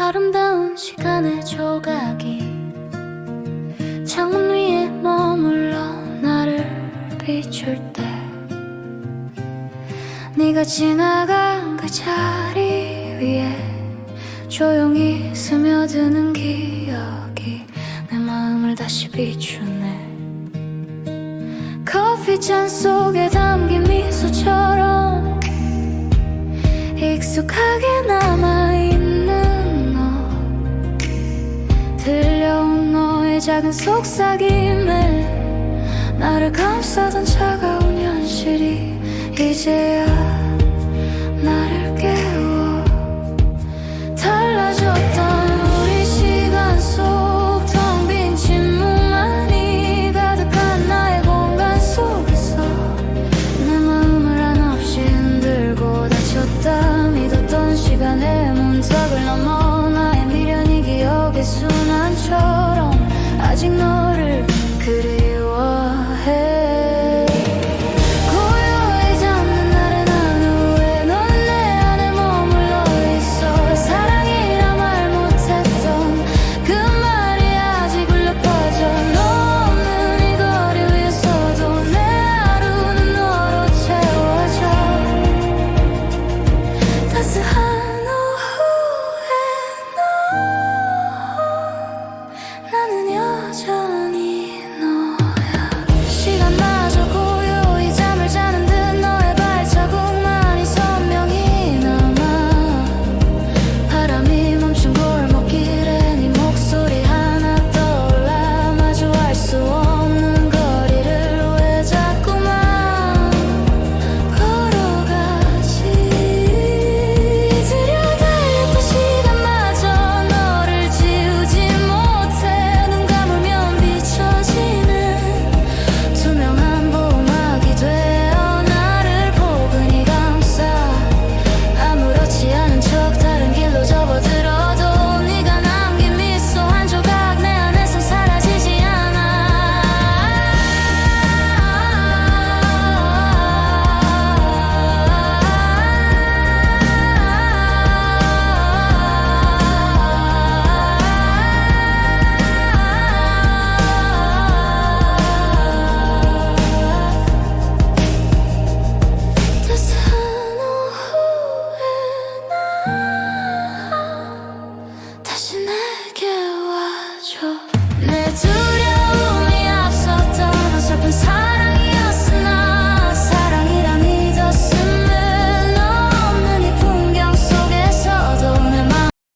아름다운 시간의 조각이 창문 위에 머물러 나를 비출 때 네가 지나간 그 자리 위에 조용히 스며드는 기억이 내 마음을 다시 비추네. 커피잔 속에 담긴 미소처럼 익숙하게 남아 작은 속삭임을 나를 감싸던 차가운 현실이 이제야 나를 깨워. 아직 너 두려움이 앞섰던 어설픈 사